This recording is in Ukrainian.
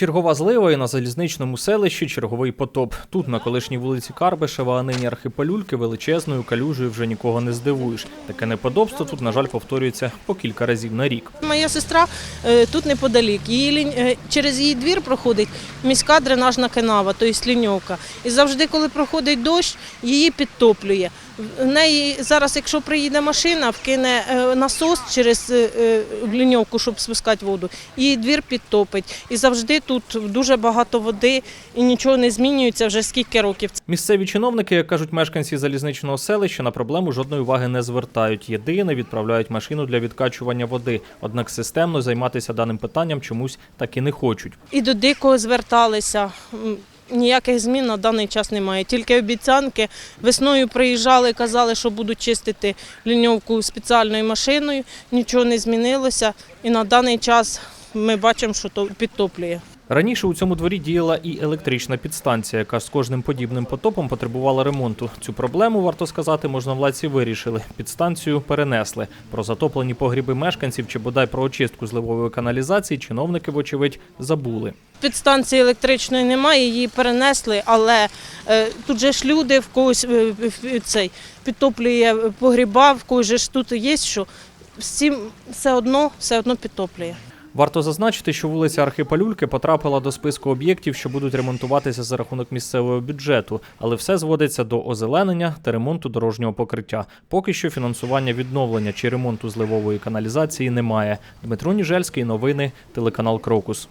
Чергова злива і на залізничному селищі черговий потоп. Тут, на колишній вулиці Карбишева, а нині архипалюльки, величезною калюжею вже нікого не здивуєш. Таке неподобство тут, на жаль, повторюється по кілька разів на рік. Моя сестра е, тут неподалік. Її е, через її двір проходить міська дренажна канава, тобто ліньовка. І завжди, коли проходить дощ, її підтоплює. В неї зараз, якщо приїде машина, вкине е, насос через е, е, ліньовку, щоб спускати воду, її двір підтопить. І завжди тут дуже багато води і нічого не змінюється вже скільки років. Місцеві чиновники, як кажуть мешканці залізничного селища, на проблему жодної уваги не звертають. Єдине відправляють машину для відкачування води. Однак системно займатися даним питанням чомусь так і не хочуть. І до дикого зверталися. Ніяких змін на даний час немає. Тільки обіцянки. Весною приїжджали, казали, що будуть чистити ліньовку спеціальною машиною. Нічого не змінилося. І на даний час ми бачимо, що то підтоплює. Раніше у цьому дворі діяла і електрична підстанція, яка з кожним подібним потопом потребувала ремонту. Цю проблему, варто сказати, можновладці вирішили. Підстанцію перенесли. Про затоплені погріби мешканців чи бодай про очистку зливової каналізації чиновники, вочевидь, забули. Підстанції електричної немає, її перенесли, але е, тут же ж люди в когось е, цей підтоплює погріба, в когось же ж тут є, що всім все одно, все одно підтоплює. Варто зазначити, що вулиця Архипалюльки потрапила до списку об'єктів, що будуть ремонтуватися за рахунок місцевого бюджету, але все зводиться до озеленення та ремонту дорожнього покриття. Поки що фінансування відновлення чи ремонту зливової каналізації немає. Дмитро Ніжельський, новини, телеканал Крокус.